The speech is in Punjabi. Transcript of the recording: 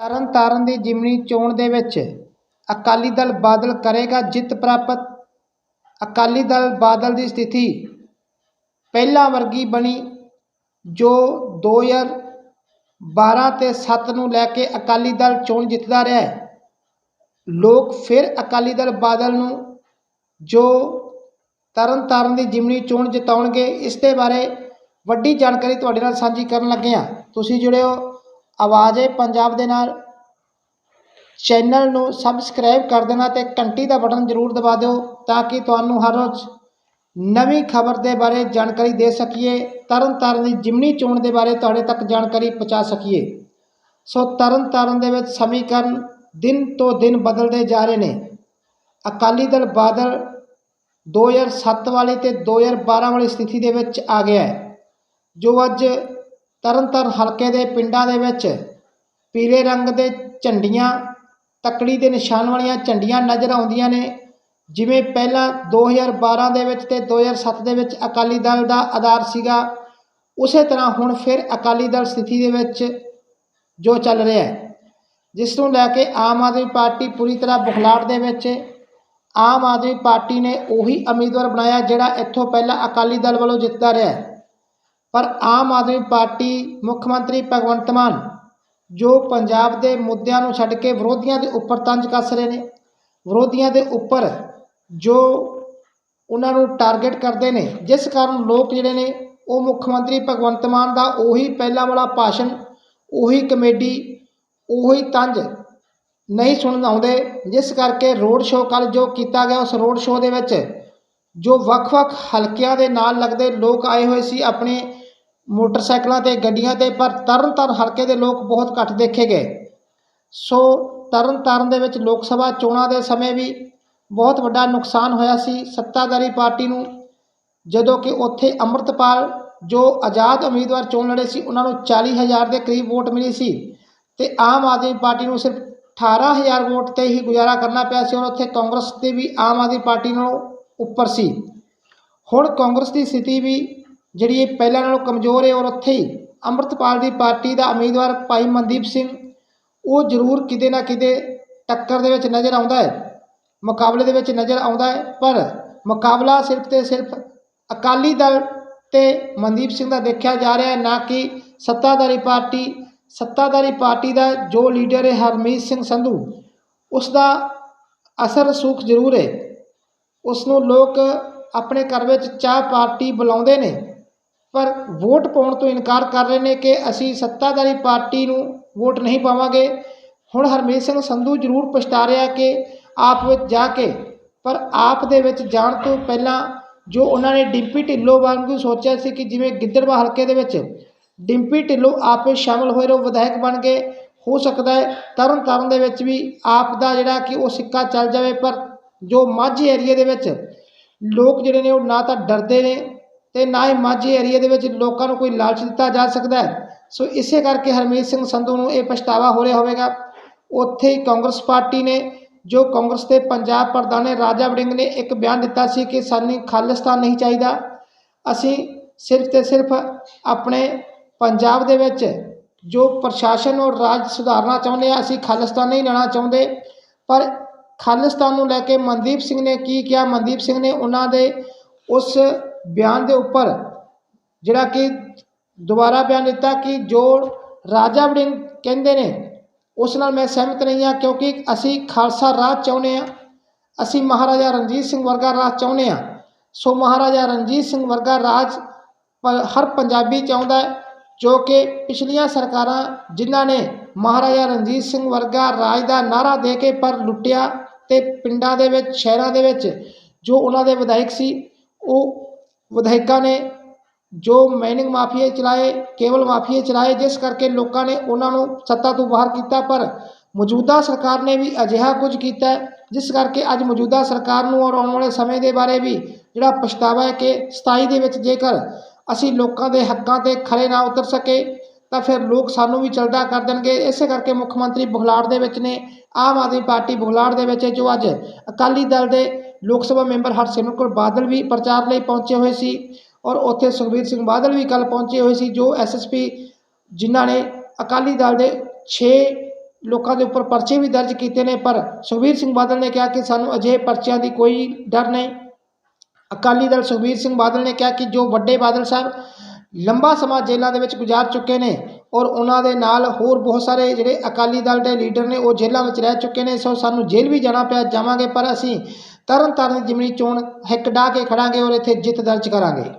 ਤਰਨ ਤਾਰਨ ਦੀ ਜਿਮਨੀ ਚੋਣ ਦੇ ਵਿੱਚ ਅਕਾਲੀ ਦਲ ਬਾਦਲ ਕਰੇਗਾ ਜਿੱਤ ਪ੍ਰਾਪਤ। ਅਕਾਲੀ ਦਲ ਬਾਦਲ ਦੀ ਸਥਿਤੀ ਪਹਿਲਾਂ ਵਰਗੀ ਬਣੀ, ਜੋ 2012 ਤੇ 7 ਨੂੰ ਲੈ ਕੇ ਅਕਾਲੀ ਦਲ ਚੋਣ ਜਿੱਤਦਾ ਰਿਹਾ ਹੈ। ਲੋਕ ਫਿਰ ਅਕਾਲੀ ਦਲ ਬਾਦਲ ਨੂੰ ਜੋ ਤਰਨ ਤਾਰਨ ਦੀ ਜਿਮਨੀ ਚੋਣ ਜਿਤਾਉਣਗੇ, ਇਸ ਦੇ ਬਾਰੇ ਵੱਡੀ ਜਾਣਕਾਰੀ ਤੁਹਾਡੇ ਨਾਲ ਸਾਂਝੀ ਕਰਨ ਲੱਗੇ ਹਾਂ। ਤੁਸੀਂ ਜੁੜੇ ਹੋ ਆਵਾਜ਼ ਏ ਪੰਜਾਬ ਦੇ ਨਾਲ। ਚੈਨਲ ਨੂੰ ਸਬਸਕ੍ਰਾਈਬ ਕਰ ਦੇਣਾ ਤੇ ਘੰਟੀ ਦਾ ਬਟਨ ਜ਼ਰੂਰ ਦਬਾ ਦਿਓ ਤਾਂ ਕਿ ਤੁਹਾਨੂੰ ਹਰ ਰੋਜ਼ ਨਵੀਂ ਖਬਰ ਦੇ ਬਾਰੇ ਜਾਣਕਾਰੀ ਦੇ ਸਕੀਏ। ਤਰਨਤਾਰਨ ਦੀ ਜਿਮਨੀ ਚੋਣ ਦੇ ਬਾਰੇ ਤੁਹਾਡੇ ਤੱਕ ਜਾਣਕਾਰੀ ਪਹੁੰਚਾ ਸਕੀਏ। ਸੋ ਤਰਨਤਾਰਨ ਦੇ ਵਿੱਚ ਸਮੀਕਰਨ ਦਿਨ ਤੋਂ ਦਿਨ ਬਦਲਦੇ ਜਾ ਰਹੇ ਨੇ। ਅਕਾਲੀ ਦਲ ਬਾਦਲ 2007 ਵਾਲੀ ਤੇ 2012 ਵਾਲੀ ਸਥਿਤੀ ਦੇ ਵਿੱਚ ਆ ਗਿਆ ਹੈ, ਜੋ ਅੱਜ ਤਰਨਤਾਰਨ ਹਲਕੇ ਦੇ ਪਿੰਡਾਂ ਦੇ ਵਿੱਚ ਪੀਲੇ ਰੰਗ ਦੇ ਝੰਡੀਆਂ, ਤਕੜੀ ਦੇ ਨਿਸ਼ਾਨ ਵਾਲੀਆਂ ਝੰਡੀਆਂ ਨਜ਼ਰ ਆਉਂਦੀਆਂ ਨੇ। ਜਿਵੇਂ ਪਹਿਲਾਂ 2012 ਦੇ ਵਿੱਚ ਤੇ 2007 ਦੇ ਵਿੱਚ ਅਕਾਲੀ ਦਲ ਦਾ ਆਧਾਰ ਸੀਗਾ, ਉਸੇ ਤਰ੍ਹਾਂ ਹੁਣ ਫਿਰ ਅਕਾਲੀ ਦਲ ਸਥਿਤੀ ਦੇ ਵਿੱਚ ਜੋ ਚੱਲ ਰਿਹਾ ਹੈ। ਜਿਸ ਨੂੰ ਲੈ ਕੇ ਆਮ ਆਦਮੀ ਪਾਰਟੀ ਪੂਰੀ ਤਰ੍ਹਾਂ ਬੁਖਲਾੜ ਦੇ ਵਿੱਚ, ਆਮ ਆਦਮੀ ਪਾਰਟੀ ਨੇ ਉਹੀ ਉਮੀਦਵਾਰ ਬਣਾਇਆ ਜਿਹੜਾ ਇੱਥੋਂ ਪਹਿਲਾਂ ਅਕਾਲੀ ਦਲ ਵੱਲੋਂ ਜਿੱਤਦਾ ਰਿਹਾ ਪਰ ਆਮ ਆਦਮੀ ਪਾਰਟੀ ਮੁੱਖ ਮੰਤਰੀ ਭਗਵੰਤ ਮਾਨ, ਜੋ ਪੰਜਾਬ ਦੇ ਮੁੱਦਿਆਂ ਨੂੰ ਛੱਡ ਕੇ ਵਿਰੋਧੀਆਂ ਦੇ ਉੱਪਰ ਤੰਜ ਕੱਸ ਰਹੇ ਨੇ, ਵਿਰੋਧੀਆਂ ਦੇ ਉੱਪਰ ਜੋ ਉਹਨਾਂ ਨੂੰ ਟਾਰਗੇਟ ਕਰਦੇ ਨੇ, ਜਿਸ ਕਾਰਨ ਲੋਕ ਜਿਹੜੇ ਨੇ, ਉਹ ਮੁੱਖ ਮੰਤਰੀ ਭਗਵੰਤ ਮਾਨ ਦਾ ਉਹੀ ਪਹਿਲਾਂ ਵਾਲਾ ਭਾਸ਼ਣ, ਉਹੀ ਕਮੇਡੀ, ਉਹੀ ਤੰਜ ਨਹੀਂ ਸੁਣਨ ਆਉਂਦੇ, ਜਿਸ ਕਰਕੇ ਰੋਡ ਸ਼ੋਅ ਕੱਲ੍ਹ ਜੋ ਕੀਤਾ ਗਿਆ ਉਸ ਰੋਡ ਸ਼ੋਅ ਦੇ ਵਿੱਚ, ਜੋ ਵੱਖ-ਵੱਖ ਹਲਕਿਆਂ ਦੇ ਨਾਲ ਲੱਗਦੇ ਲੋਕ ਆਏ ਹੋਏ ਸੀ, ਆਪਣੇ ਮੋਟਰਸਾਈਕਲਾਂ ਤੇ, ਗੱਡੀਆਂ ਤੇ, ਪਰ ਤਰਨਤਾਰਨ ਹਲਕੇ ਦੇ ਲੋਕ ਬਹੁਤ ਘੱਟ ਦੇਖੇ ਗਏ। ਸੋ ਤਰਨਤਾਰਨ ਦੇ ਵਿੱਚ ਲੋਕ ਸਭਾ ਚੋਣਾਂ ਦੇ ਸਮੇਂ ਵੀ ਬਹੁਤ ਵੱਡਾ ਨੁਕਸਾਨ ਹੋਇਆ ਸੀ। ਸੱਤਾਧਾਰੀ ਪਾਰਟੀ ਨੂੰ ਜਦੋਂ ਕਿ ਉੱਥੇ ਅੰਮ੍ਰਿਤਪਾਲ, ਜੋ ਆਜ਼ਾਦ ਉਮੀਦਵਾਰ ਚੋਣ ਲੜੇ ਸੀ, ਉਹਨਾਂ ਨੂੰ 40000 ਦੇ ਕਰੀਬ ਵੋਟ ਮਿਲੀ ਸੀ ਤੇ ਆਮ ਆਦਮੀ ਪਾਰਟੀ ਨੂੰ ਸਿਰਫ 18000 ਵੋਟ ਤੇ ਹੀ ਗੁਜ਼ਾਰਾ ਕਰਨਾ ਪਿਆ ਸੀ ਔਰ ਉੱਥੇ ਕਾਂਗਰਸ ਤੇ ਵੀ ਆਮ ਆਦਮੀ ਪਾਰਟੀ ਨਾਲੋਂ ਉੱਪਰ ਸੀ। ਹੁਣ ਕਾਂਗਰਸ ਦੀ ਸਥਿਤੀ ਵੀ ਜਿਹੜੀ ਇਹ ਪਹਿਲਾਂ ਨਾਲੋਂ ਕਮਜ਼ੋਰ ਹੈ ਔਰ ਉੱਥੇ ਹੀ ਅੰਮ੍ਰਿਤਪਾਲ ਦੀ ਪਾਰਟੀ ਦਾ ਉਮੀਦਵਾਰ ਭਾਈ ਮਨਦੀਪ ਸਿੰਘ, ਉਹ ਜ਼ਰੂਰ ਕਿਤੇ ਨਾ ਕਿਤੇ ਟੱਕਰ ਦੇ ਵਿੱਚ ਨਜ਼ਰ ਆਉਂਦਾ ਹੈ, ਮੁਕਾਬਲੇ ਦੇ ਵਿੱਚ ਨਜ਼ਰ ਆਉਂਦਾ ਹੈ, ਪਰ ਮੁਕਾਬਲਾ ਸਿਰਫ ਤੇ ਸਿਰਫ ਅਕਾਲੀ ਦਲ ਤੇ ਮਨਦੀਪ ਸਿੰਘ ਦਾ ਦੇਖਿਆ ਜਾ ਰਿਹਾ ਹੈ, ਨਾ ਕਿ ਸੱਤਾਧਾਰੀ ਪਾਰਟੀ ਸੱਤਾਧਾਰੀ ਪਾਰਟੀ ਦਾ ਜੋ ਲੀਡਰ ਹੈ ਹਰਮੀਤ ਸਿੰਘ ਸੰਧੂ, ਉਸ ਦਾ ਅਸਰ ਸੂਖ ਜ਼ਰੂਰ ਹੈ। ਉਸ ਨੂੰ ਲੋਕ ਆਪਣੇ ਘਰ ਵਿੱਚ ਚਾਹ ਪਾਰਟੀ ਬੁਲਾਉਂਦੇ ਨੇ ਪਰ ਵੋਟ ਪਾਉਣ ਤੋਂ ਇਨਕਾਰ ਕਰ ਰਹੇ ਨੇ ਕਿ ਅਸੀਂ ਸੱਤਾਧਾਰੀ ਪਾਰਟੀ ਨੂੰ ਵੋਟ ਨਹੀਂ ਪਾਵਾਂਗੇ। ਹੁਣ ਹਰਮੀਤ ਸਿੰਘ ਸੰਧੂ ਜ਼ਰੂਰ ਪਛਤਾ ਰਿਹਾ ਕਿ ਆਪ ਵਿੱਚ ਜਾ ਕੇ, ਪਰ ਆਪ ਦੇ ਵਿੱਚ ਜਾਣ ਤੋਂ ਪਹਿਲਾਂ ਜੋ ਉਹਨਾਂ ਨੇ ਡਿੰਪੀ ਢਿੱਲੋਂ ਵਾਂਗੂ ਸੋਚਿਆ ਸੀ ਕਿ ਜਿਵੇਂ ਗਿੱਦੜਵਾ ਹਲਕੇ ਦੇ ਵਿੱਚ ਡਿੰਪੀ ਢਿੱਲੋਂ ਆਪੇ ਸ਼ਾਮਲ ਹੋਏ ਰੋ ਵਿਧਾਇਕ ਬਣ ਗਏ ਹੋ ਸਕਦਾ ਹੈ ਤਰਨ ਤਾਰਨ ਦੇ ਵਿੱਚ ਵੀ ਆਪ ਦਾ ਜਿਹੜਾ ਕਿ ਉਹ ਸਿੱਕਾ ਚੱਲ ਜਾਵੇ, ਪਰ ਜੋ ਮਾਝੇ ਏਰੀਏ ਦੇ ਵਿੱਚ ਲੋਕ ਜਿਹੜੇ ਨੇ ਉਹ ਨਾ ਤਾਂ ਡਰਦੇ ਨੇ ਤੇ ਨਾ ਹੀ ਮਾਝੇ ਏਰੀਏ ਦੇ ਵਿੱਚ ਲੋਕਾਂ ਨੂੰ ਕੋਈ ਲਾਲਚ ਦਿੱਤਾ ਜਾ ਸਕਦਾ ਹੈ। ਸੋ ਇਸੇ ਕਰਕੇ ਹਰਮੀਤ ਸਿੰਘ ਸੰਧੂ ਨੂੰ ਇਹ ਪਛਤਾਵਾ ਹੋ ਰਿਹਾ ਹੋਵੇਗਾ। ਉੱਥੇ ਹੀ ਕਾਂਗਰਸ ਪਾਰਟੀ ਨੇ, ਜੋ ਕਾਂਗਰਸ ਦੇ ਪੰਜਾਬ ਪ੍ਰਧਾਨ ਨੇ ਰਾਜਾ ਵੜਿੰਗ ਨੇ ਇੱਕ ਬਿਆਨ ਦਿੱਤਾ ਸੀ ਕਿ ਸਾਨੂੰ ਖਾਲਿਸਤਾਨ ਨਹੀਂ ਚਾਹੀਦਾ। ਅਸੀਂ ਸਿਰਫ ਤੇ ਸਿਰਫ ਆਪਣੇ ਪੰਜਾਬ ਦੇ ਵਿੱਚ ਜੋ ਪ੍ਰਸ਼ਾਸਨ ਔਰ ਰਾਜ ਸੁਧਾਰਨਾ ਚਾਹੁੰਦੇ ਆ, ਅਸੀਂ ਖਾਲਿਸਤਾਨ ਨਹੀਂ ਲੈਣਾ ਚਾਹੁੰਦੇ। ਪਰ ਖਾਲਿਸਤਾਨ ਨੂੰ ਲੈ ਕੇ ਮਨਦੀਪ ਸਿੰਘ ਨੇ ਕੀ ਕਿਹਾ? ਮਨਦੀਪ ਸਿੰਘ ਨੇ ਉਹਨਾਂ ਦੇ ਉਸ ਬਿਆਨ ਦੇ ਉੱਪਰ ਜਿਹੜਾ ਕਿ ਦੁਬਾਰਾ ਬਿਆਨ ਦਿੱਤਾ ਕਿ ਜੋ ਰਾਜਾ ਵੜਿੰਗ ਕਹਿੰਦੇ ਨੇ, ਉਸ ਨਾਲ ਮੈਂ ਸਹਿਮਤ ਨਹੀਂ ਹਾਂ ਕਿਉਂਕਿ ਅਸੀਂ ਖਾਲਸਾ ਰਾਜ ਚਾਹੁੰਦੇ ਹਾਂ। ਅਸੀਂ ਮਹਾਰਾਜਾ ਰਣਜੀਤ ਸਿੰਘ ਵਰਗਾ ਰਾਜ ਚਾਹੁੰਦੇ ਹਾਂ। ਸੋ ਮਹਾਰਾਜਾ ਰਣਜੀਤ ਸਿੰਘ ਵਰਗਾ ਰਾਜ ਹਰ ਪੰਜਾਬੀ ਚਾਹੁੰਦਾ ਹੈ, ਜੋ ਕਿ ਪਿਛਲੀਆਂ ਸਰਕਾਰਾਂ ਜਿਨ੍ਹਾਂ ਨੇ ਮਹਾਰਾਜਾ ਰਣਜੀਤ ਸਿੰਘ ਵਰਗਾ ਰਾਜ ਦਾ ਨਾਰਾ ਦੇ ਕੇ ਪਰ ਲੁੱਟਿਆ ਤੇ ਪਿੰਡਾਂ ਦੇ ਵਿੱਚ, ਸ਼ਹਿਰਾਂ ਦੇ ਵਿੱਚ ਜੋ ਉਹਨਾਂ ਦੇ ਵਿਧਾਇਕ ਸੀ, ਉਹ ਵਿਧਾਇਕਾਂ ਨੇ ਜੋ ਮਾਈਨਿੰਗ ਮਾਫੀਏ ਚਲਾਏ, ਕੇਵਲ ਮਾਫੀਏ ਚਲਾਏ, ਜਿਸ ਕਰਕੇ ਲੋਕਾਂ ਨੇ ਉਹਨਾਂ ਨੂੰ ਸੱਤਾ ਤੋਂ ਬਾਹਰ ਕੀਤਾ, ਪਰ ਮੌਜੂਦਾ ਸਰਕਾਰ ਨੇ ਵੀ ਅਜਿਹਾ ਕੁਝ ਕੀਤਾ ਜਿਸ ਕਰਕੇ ਅੱਜ ਮੌਜੂਦਾ ਸਰਕਾਰ ਨੂੰ ਔਰ ਆਉਣ ਵਾਲੇ ਸਮੇਂ ਦੇ ਬਾਰੇ ਵੀ ਜਿਹੜਾ ਪਛਤਾਵਾ ਹੈ ਕਿ 27 ਦੇ ਵਿੱਚ ਜੇਕਰ ਅਸੀਂ ਲੋਕਾਂ ਦੇ ਹੱਕਾਂ ਤੇ ਖਰੇ ਨਾ ਉਤਰ ਸਕੇ, ਤਾਂ ਫਿਰ ਲੋਕ ਸਾਨੂੰ ਵੀ ਚਲਦਾ ਕਰ ਦੇਣਗੇ। ਇਸੇ ਕਰਕੇ ਮੁੱਖ ਮੰਤਰੀ ਬੁਖਲਾੜ ਦੇ ਵਿੱਚ ਨੇ, ਆਮ ਆਦਮੀ ਪਾਰਟੀ ਬੁਖਲਾੜ ਦੇ ਵਿੱਚ ਜੋ ਅੱਜ ਅਕਾਲੀ ਦਲ ਦੇ ਲੋਕ ਸਭਾ ਮੈਂਬਰ ਹਰਸਿਮਰਤ ਕੌਰ ਬਾਦਲ ਵੀ ਪ੍ਰਚਾਰ ਲਈ ਪਹੁੰਚੇ ਹੋਏ ਸੀ ਔਰ ਉੱਥੇ ਸੁਖਬੀਰ ਸਿੰਘ ਬਾਦਲ ਵੀ ਕੱਲ ਪਹੁੰਚੇ ਹੋਏ ਸੀ, ਜੋ ਐਸਐਸਪੀ ਜਿਨ੍ਹਾਂ ਨੇ ਅਕਾਲੀ ਦਲ ਦੇ 6 ਲੋਕਾਂ ਦੇ ਉੱਪਰ ਪਰਚੇ ਵੀ ਦਰਜ ਕੀਤੇ ਨੇ, ਪਰ ਸੁਖਬੀਰ ਸਿੰਘ ਬਾਦਲ ਨੇ ਕਿਹਾ ਕਿ ਸਾਨੂੰ ਅਜਿਹੇ ਪਰਚਿਆਂ ਦੀ ਕੋਈ ਡਰ ਨਹੀਂ। ਅਕਾਲੀ ਦਲ ਸੁਖਬੀਰ ਸਿੰਘ ਬਾਦਲ ਨੇ ਕਿਹਾ ਕਿ ਜੋ ਵੱਡੇ ਬਾਦਲ ਸਾਹਿਬ ਲੰਬਾ ਸਮਾਂ ਜੇਲ੍ਹਾਂ ਦੇ ਵਿੱਚ ਗੁਜ਼ਾਰ ਚੁੱਕੇ ਨੇ ਔਰ ਉਹਨਾਂ ਦੇ ਨਾਲ ਹੋਰ ਬਹੁਤ ਸਾਰੇ ਜਿਹੜੇ ਅਕਾਲੀ ਦਲ ਦੇ ਲੀਡਰ ਨੇ, ਉਹ ਜੇਲ੍ਹਾਂ ਵਿੱਚ ਰਹਿ ਚੁੱਕੇ ਨੇ, ਸੋ ਸਾਨੂੰ ਜੇਲ੍ਹ ਵੀ ਜਾਣਾ ਪਿਆ, ਜਾਵਾਂਗੇ, ਪਰ ਅਸੀਂ ਤਰਨ ਤਾਰਨ ਦੀ ਜਿਮਨੀ ਚੋਣ ਹਿੱਕ ਡਾਹ ਕੇ ਖੜਾਂਗੇ ਔਰ ਇੱਥੇ ਜਿੱਤ ਦਰਜ ਕਰਾਂਗੇ।